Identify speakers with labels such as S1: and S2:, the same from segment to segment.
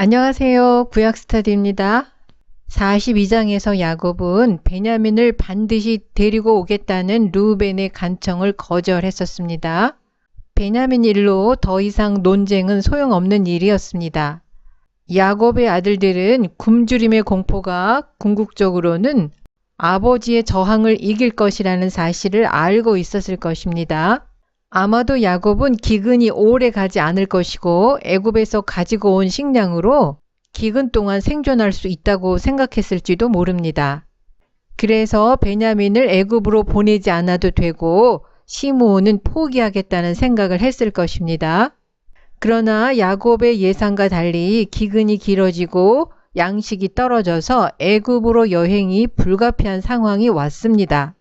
S1: 안녕하세요. 구약스타디입니다. 42장에서 야곱은 베냐민을 반드시 데리고 오겠다는 루벤의 간청을 거절했었습니다. 베냐민 일로 더 이상 논쟁은 소용없는 일이었습니다. 야곱의 아들들은 굶주림의 공포가 궁극적으로는 아버지의 저항을 이길 것이라는 사실을 알고 있었을 것입니다. 아마도 야곱은 기근이 오래 가지 않을 것이고 애굽에서 가지고 온 식량으로 기근 동안 생존할 수 있다고 생각했을지도 모릅니다. 그래서 베냐민을 애굽으로 보내지 않아도 되고 시므온은 포기하겠다는 생각을 했을 것입니다. 그러나 야곱의 예상과 달리 기근이 길어지고 양식이 떨어져서 애굽으로 여행이 불가피한 상황이 왔습니다.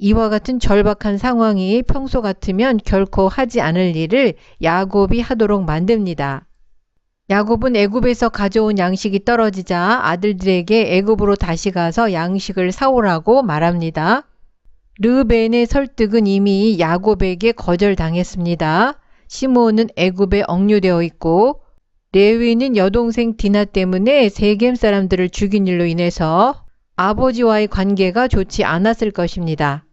S1: 이와 같은 절박한 상황이 평소 같으면 결코 하지 않을 일을 야곱이 하도록 만듭니다. 야곱은 애굽에서 가져온 양식이 떨어지자 아들들에게 애굽으로 다시 가서 양식을 사오라고 말합니다. 르벤의 설득은 이미 야곱에게 거절당했습니다. 시므온은 애굽에 억류되어 있고 레위는 여동생 디나 때문에 세겜 사람들을 죽인 일로 인해서 아버지와의 관계가 좋지 않았을 것입니다.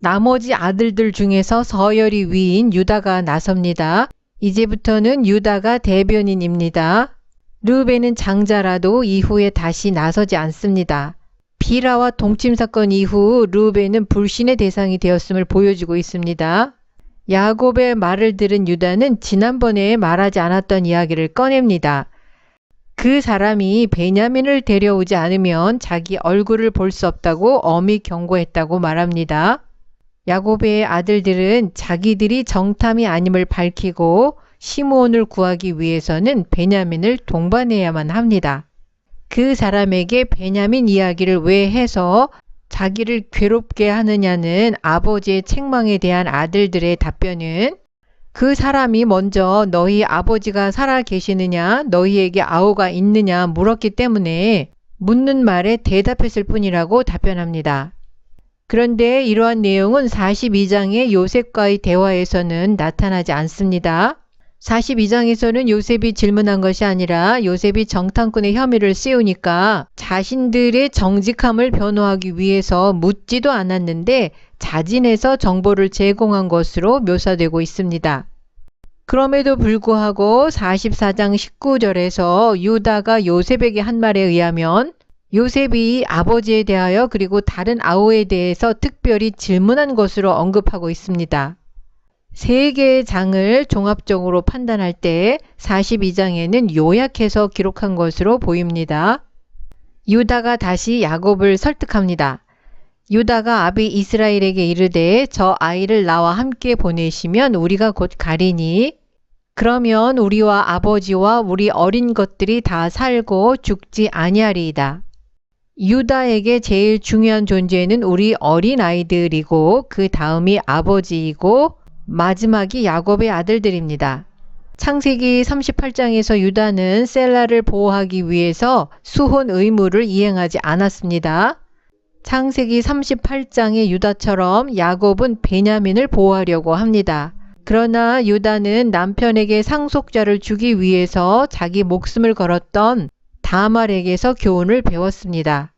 S1: 나머지 아들들 중에서 서열이 위인 유다가 나섭니다. 이제부터는 유다가 대변인입니다. 르벤은 장자라도 이후에 다시 나서지 않습니다. 비라와 동침 사건 이후 르벤은 불신의 대상이 되었음을 보여주고 있습니다. 야곱의 말을 들은 유다는 지난번에 말하지 않았던 이야기를 꺼냅니다. 그 사람이 베냐민을 데려오지 않으면 자기 얼굴을 볼 수 없다고 엄히 경고했다고 말합니다. 야곱의 아들들은 자기들이 정탐이 아님을 밝히고 시므온을 구하기 위해서는 베냐민을 동반해야만 합니다. 그 사람에게 베냐민 이야기를 왜 해서 자기를 괴롭게 하느냐는 아버지의 책망에 대한 아들들의 답변은 그 사람이 먼저 너희 아버지가 살아 계시느냐, 너희에게 아우가 있느냐 물었기 때문에 묻는 말에 대답했을 뿐이라고 답변합니다. 그런데 이러한 내용은 42장의 요셉과의 대화에서는 나타나지 않습니다. 42장에서는 요셉이 질문한 것이 아니라 요셉이 정탐꾼의 혐의를 씌우니까 자신들의 정직함을 변호하기 위해서 묻지도 않았는데 자진해서 정보를 제공한 것으로 묘사되고 있습니다. 그럼에도 불구하고 44장 19절에서 유다가 요셉에게 한 말에 의하면 요셉이 아버지에 대하여 그리고 다른 아우에 대해서 특별히 질문한 것으로 언급하고 있습니다. 세 개의 장을 종합적으로 판단할 때 42장에는 요약해서 기록한 것으로 보입니다. 유다가 다시 야곱을 설득합니다. 유다가 아비 이스라엘에게 이르되 저 아이를 나와 함께 보내시면 우리가 곧 가리니 그러면 우리와 아버지와 우리 어린 것들이 다 살고 죽지 아니하리이다. 유다에게 제일 중요한 존재는 우리 어린 아이들이고 그 다음이 아버지이고 마지막이 야곱의 아들들입니다. 창세기 38장에서 유다는 셀라를 보호하기 위해서 수혼 의무를 이행하지 않았습니다. 창세기 38장의 유다처럼 야곱은 베냐민을 보호하려고 합니다. 그러나 유다는 남편에게 상속자를 주기 위해서 자기 목숨을 걸었던 다말에게서 교훈을 배웠습니다.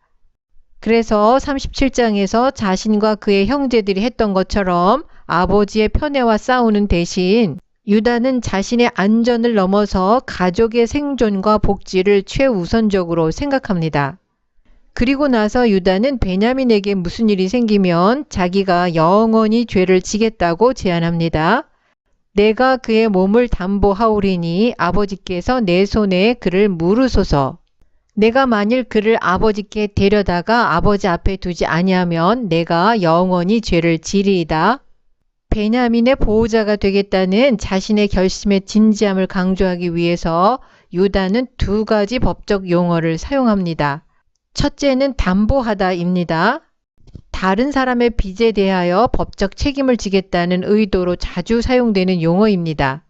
S1: 그래서 37장에서 자신과 그의 형제들이 했던 것처럼 아버지의 편애와 싸우는 대신 유다는 자신의 안전을 넘어서 가족의 생존과 복지를 최우선적으로 생각합니다. 그리고 나서 유다는 베냐민에게 무슨 일이 생기면 자기가 영원히 죄를 지겠다고 제안합니다. 내가 그의 몸을 담보하오리니 아버지께서 내 손에 그를 물으소서. 내가 만일 그를 아버지께 데려다가 아버지 앞에 두지 아니하면 내가 영원히 죄를 지리이다. 베냐민의 보호자가 되겠다는 자신의 결심의 진지함을 강조하기 위해서 유다는 두 가지 법적 용어를 사용합니다. 첫째는 담보하다입니다. 다른 사람의 빚에 대하여 법적 책임을 지겠다는 의도로 자주 사용되는 용어입니다.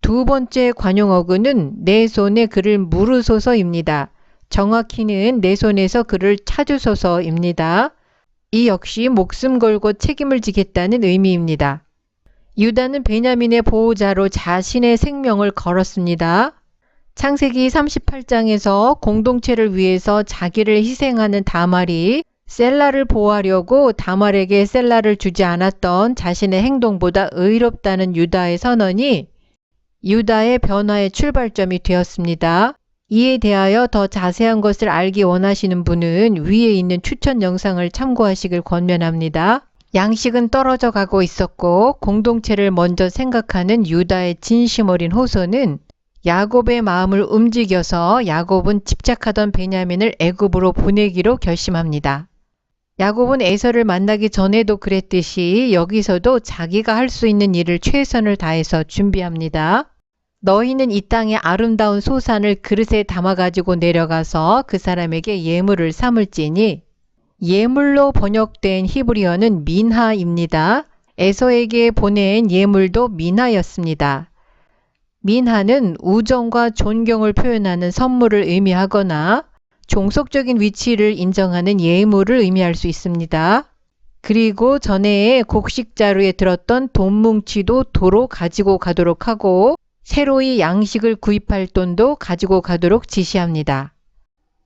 S1: 두 번째 관용어구는 내 손에 그를 물으소서입니다. 정확히는 내 손에서 그를 찾으소서입니다. 이 역시 목숨 걸고 책임을 지겠다는 의미입니다. 유다는 베냐민의 보호자로 자신의 생명을 걸었습니다. 창세기 38장에서 공동체를 위해서 자기를 희생하는 다말이 셀라를 보호하려고 다말에게 셀라를 주지 않았던 자신의 행동보다 의롭다는 유다의 선언이 유다의 변화의 출발점이 되었습니다. 이에 대하여 더 자세한 것을 알기 원하시는 분은 위에 있는 추천 영상을 참고하시길 권면합니다. 양식은 떨어져 가고 있었고 공동체를 먼저 생각하는 유다의 진심 어린 호소는 야곱의 마음을 움직여서 야곱은 집착하던 베냐민을 애굽으로 보내기로 결심합니다. 야곱은 에서를 만나기 전에도 그랬듯이 여기서도 자기가 할 수 있는 일을 최선을 다해서 준비합니다. 너희는 이 땅의 아름다운 소산을 그릇에 담아가지고 내려가서 그 사람에게 예물을 삼을지니 예물로 번역된 히브리어는 민하입니다. 에서에게 보낸 예물도 민하였습니다. 민하는 우정과 존경을 표현하는 선물을 의미하거나 종속적인 위치를 인정하는 예물을 의미할 수 있습니다. 그리고 전에 곡식 자루에 들었던 돈 뭉치도 도로 가지고 가도록 하고 새로이 양식을 구입할 돈도 가지고 가도록 지시합니다.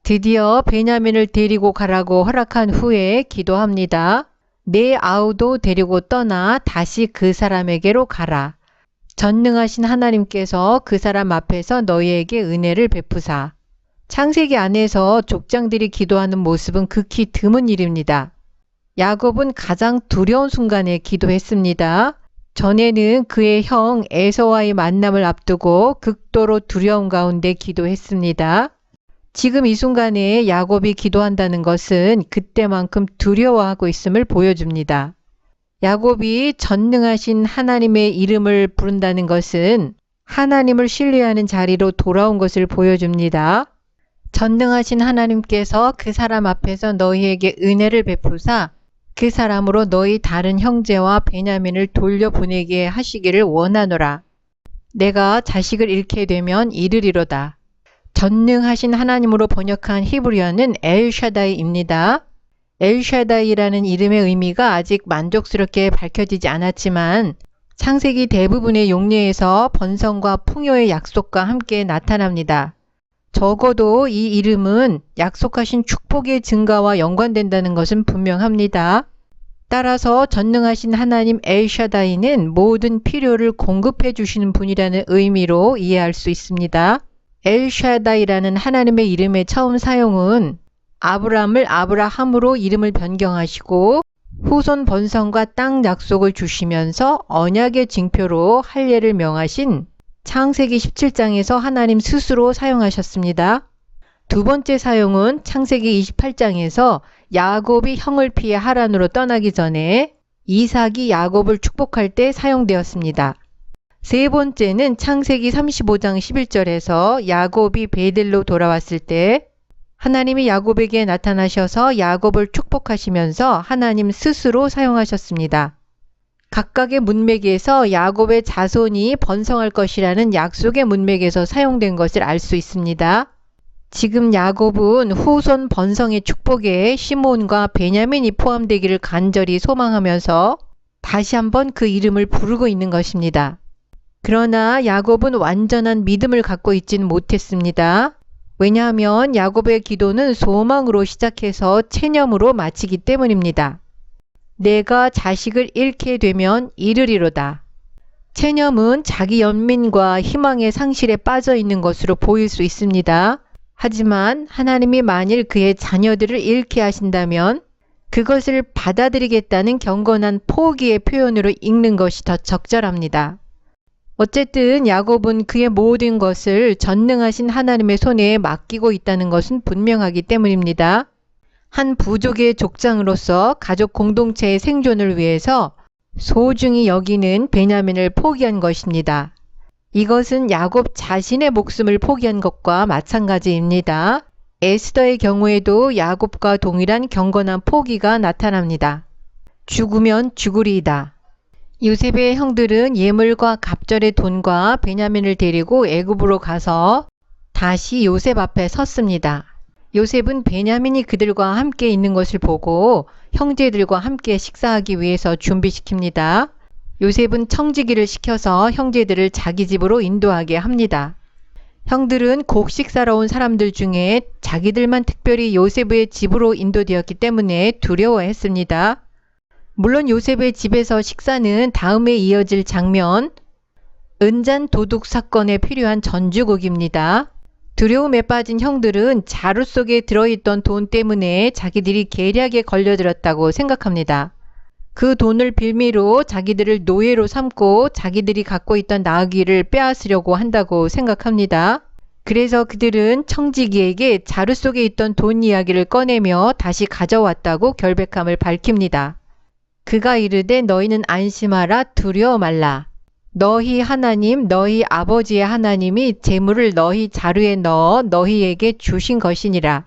S1: 드디어 베냐민을 데리고 가라고 허락한 후에 기도합니다. 내 아우도 데리고 떠나 다시 그 사람에게로 가라. 전능하신 하나님께서 그 사람 앞에서 너희에게 은혜를 베푸사. 창세기 안에서 족장들이 기도하는 모습은 극히 드문 일입니다. 야곱은 가장 두려운 순간에 기도했습니다. 전에는 그의 형 에서와의 만남을 앞두고 극도로 두려움 가운데 기도했습니다. 지금 이 순간에 야곱이 기도한다는 것은 그때만큼 두려워하고 있음을 보여줍니다. 야곱이 전능하신 하나님의 이름을 부른다는 것은 하나님을 신뢰하는 자리로 돌아온 것을 보여줍니다. 전능하신 하나님께서 그 사람 앞에서 너희에게 은혜를 베푸사 그 사람으로 너희 다른 형제와 베냐민을 돌려보내게 하시기를 원하노라. 내가 자식을 잃게 되면 이르리로다. 전능하신 하나님으로 번역한 히브리어는 엘샤다이입니다. 엘샤다이라는 이름의 의미가 아직 만족스럽게 밝혀지지 않았지만 창세기 대부분의 용례에서 번성과 풍요의 약속과 함께 나타납니다. 적어도 이 이름은 약속하신 축복의 증가와 연관된다는 것은 분명합니다. 따라서 전능하신 하나님 엘샤다이는 모든 필요를 공급해 주시는 분이라는 의미로 이해할 수 있습니다. 엘샤다이라는 하나님의 이름의 처음 사용은 아브람을 아브라함으로 이름을 변경하시고 후손 번성과 땅 약속을 주시면서 언약의 징표로 할례를 명하신 창세기 17장에서 하나님 스스로 사용하셨습니다. 두 번째 사용은 창세기 28장에서 야곱이 형을 피해 하란으로 떠나기 전에 이삭이 야곱을 축복할 때 사용되었습니다. 세 번째는 창세기 35장 11절에서 야곱이 베델로 돌아왔을 때 하나님이 야곱에게 나타나셔서 야곱을 축복하시면서 하나님 스스로 사용하셨습니다. 각각의 문맥에서 야곱의 자손이 번성할 것이라는 약속의 문맥에서 사용된 것을 알 수 있습니다. 지금 야곱은 후손 번성의 축복에 시몬과 베냐민이 포함되기를 간절히 소망하면서 다시 한번 그 이름을 부르고 있는 것입니다. 그러나 야곱은 완전한 믿음을 갖고 있지는 못했습니다. 왜냐하면 야곱의 기도는 소망으로 시작해서 체념으로 마치기 때문입니다. 내가 자식을 잃게 되면 이르리로다. 체념은 자기 연민과 희망의 상실에 빠져 있는 것으로 보일 수 있습니다. 하지만 하나님이 만일 그의 자녀들을 잃게 하신다면 그것을 받아들이겠다는 경건한 포기의 표현으로 읽는 것이 더 적절합니다. 어쨌든 야곱은 그의 모든 것을 전능하신 하나님의 손에 맡기고 있다는 것은 분명하기 때문입니다. 한 부족의 족장으로서 가족 공동체의 생존을 위해서 소중히 여기는 베냐민을 포기한 것입니다. 이것은 야곱 자신의 목숨을 포기한 것과 마찬가지입니다. 에스더의 경우에도 야곱과 동일한 경건한 포기가 나타납니다. 죽으면 죽으리이다. 요셉의 형들은 예물과 갑절의 돈과 베냐민을 데리고 애굽으로 가서 다시 요셉 앞에 섰습니다. 요셉은 베냐민이 그들과 함께 있는 것을 보고 형제들과 함께 식사하기 위해서 준비시킵니다. 요셉은 청지기를 시켜서 형제들을 자기 집으로 인도하게 합니다. 형들은 곡식 사러 온 사람들 중에 자기들만 특별히 요셉의 집으로 인도되었기 때문에 두려워했습니다. 물론 요셉의 집에서 식사는 다음에 이어질 장면, 은잔 도둑 사건에 필요한 전주곡입니다. 두려움에 빠진 형들은 자루 속에 들어있던 돈 때문에 자기들이 계략에 걸려들었다고 생각합니다. 그 돈을 빌미로 자기들을 노예로 삼고 자기들이 갖고 있던 나귀를 빼앗으려고 한다고 생각합니다. 그래서 그들은 청지기에게 자루 속에 있던 돈 이야기를 꺼내며 다시 가져왔다고 결백함을 밝힙니다. 그가 이르되 너희는 안심하라 두려워 말라. 너희 하나님 너희 아버지의 하나님이 재물을 너희 자루에 넣어 너희에게 주신 것이니라.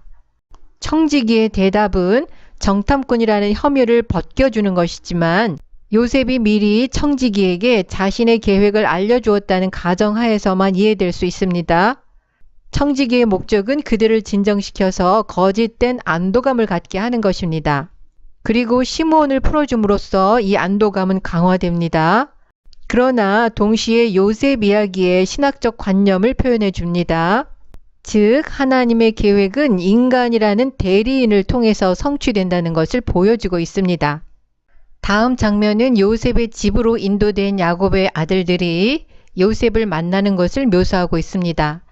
S1: 청지기의 대답은 정탐꾼이라는 혐의를 벗겨주는 것이지만 요셉이 미리 청지기에게 자신의 계획을 알려주었다는 가정하에서만 이해될 수 있습니다. 청지기의 목적은 그들을 진정시켜서 거짓된 안도감을 갖게 하는 것입니다. 그리고 시므온을 풀어줌으로써 이 안도감은 강화됩니다. 그러나 동시에 요셉 이야기의 신학적 관념을 표현해 줍니다. 즉, 하나님의 계획은 인간이라는 대리인을 통해서 성취된다는 것을 보여주고 있습니다. 다음 장면은 요셉의 집으로 인도된 야곱의 아들들이 요셉을 만나는 것을 묘사하고 있습니다.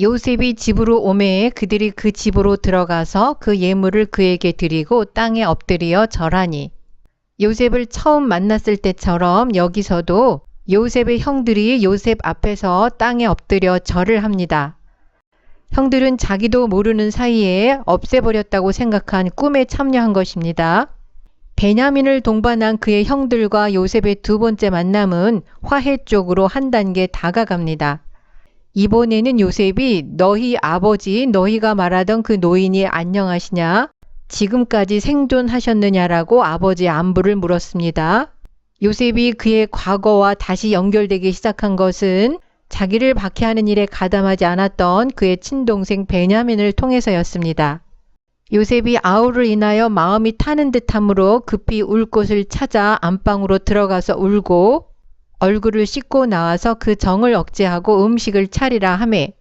S1: 요셉이 집으로 오매 그들이 그 집으로 들어가서 그 예물을 그에게 드리고 땅에 엎드려 절하니 요셉을 처음 만났을 때처럼 여기서도 요셉의 형들이 요셉 앞에서 땅에 엎드려 절을 합니다. 형들은 자기도 모르는 사이에 없애버렸다고 생각한 꿈에 참여한 것입니다. 베냐민을 동반한 그의 형들과 요셉의 두 번째 만남은 화해 쪽으로 한 단계 다가갑니다. 이번에는 요셉이 너희 아버지 너희가 말하던 그 노인이 안녕하시냐? 지금까지 생존하셨느냐라고 아버지 안부를 물었습니다. 요셉이 그의 과거와 다시 연결되기 시작한 것은 자기를 박해하는 일에 가담하지 않았던 그의 친동생 베냐민을 통해서였습니다. 요셉이 아우를 인하여 마음이 타는 듯함으로 급히 울 곳을 찾아 안방으로 들어가서 울고 얼굴을 씻고 나와서 그 정을 억제하고 음식을 차리라 하매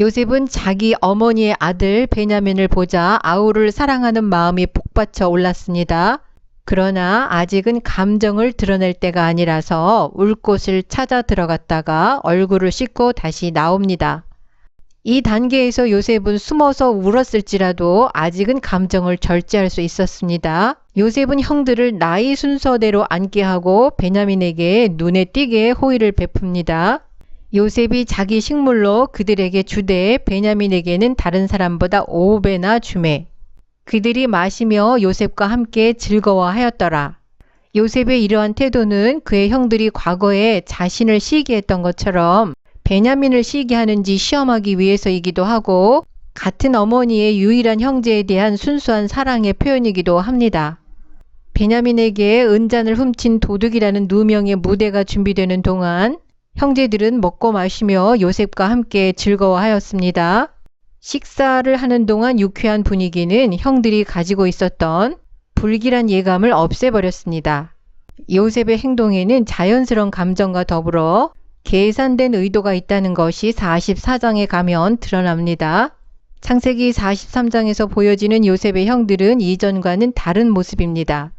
S1: 요셉은 자기 어머니의 아들 베냐민을 보자 아우를 사랑하는 마음이 복받쳐 올랐습니다. 그러나 아직은 감정을 드러낼 때가 아니라서 울 곳을 찾아 들어갔다가 얼굴을 씻고 다시 나옵니다. 이 단계에서 요셉은 숨어서 울었을지라도 아직은 감정을 절제할 수 있었습니다. 요셉은 형들을 나이 순서대로 앉게 하고 베냐민에게 눈에 띄게 호의를 베풉니다. 요셉이 자기 식물로 그들에게 주되 베냐민에게는 다른 사람보다 5배나 주매 그들이 마시며 요셉과 함께 즐거워하였더라. 요셉의 이러한 태도는 그의 형들이 과거에 자신을 시기했던 것처럼 베냐민을 시기하는지 시험하기 위해서이기도 하고 같은 어머니의 유일한 형제에 대한 순수한 사랑의 표현이기도 합니다. 베냐민에게 은잔을 훔친 도둑이라는 누명의 무대가 준비되는 동안 형제들은 먹고 마시며 요셉과 함께 즐거워하였습니다. 식사를 하는 동안 유쾌한 분위기는 형들이 가지고 있었던 불길한 예감을 없애버렸습니다. 요셉의 행동에는 자연스러운 감정과 더불어 계산된 의도가 있다는 것이 44장에 가면 드러납니다. 창세기 43장에서 보여지는 요셉의 형들은 이전과는 다른 모습입니다.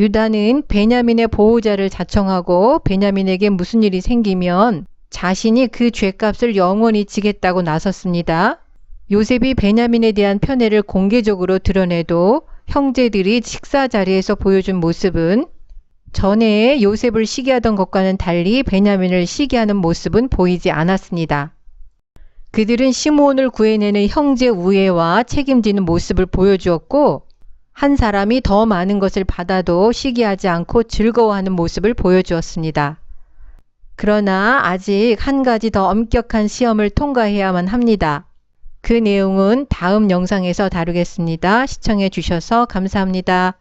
S1: 유다는 베냐민의 보호자를 자청하고 베냐민에게 무슨 일이 생기면 자신이 그 죄값을 영원히 지겠다고 나섰습니다. 요셉이 베냐민에 대한 편애를 공개적으로 드러내도 형제들이 식사 자리에서 보여준 모습은 전에 요셉을 시기하던 것과는 달리 베냐민을 시기하는 모습은 보이지 않았습니다. 그들은 시므온을 구해내는 형제 우애와 책임지는 모습을 보여주었고 한 사람이 더 많은 것을 받아도 시기하지 않고 즐거워하는 모습을 보여주었습니다. 그러나 아직 한 가지 더 엄격한 시험을 통과해야만 합니다. 그 내용은 다음 영상에서 다루겠습니다. 시청해 주셔서 감사합니다.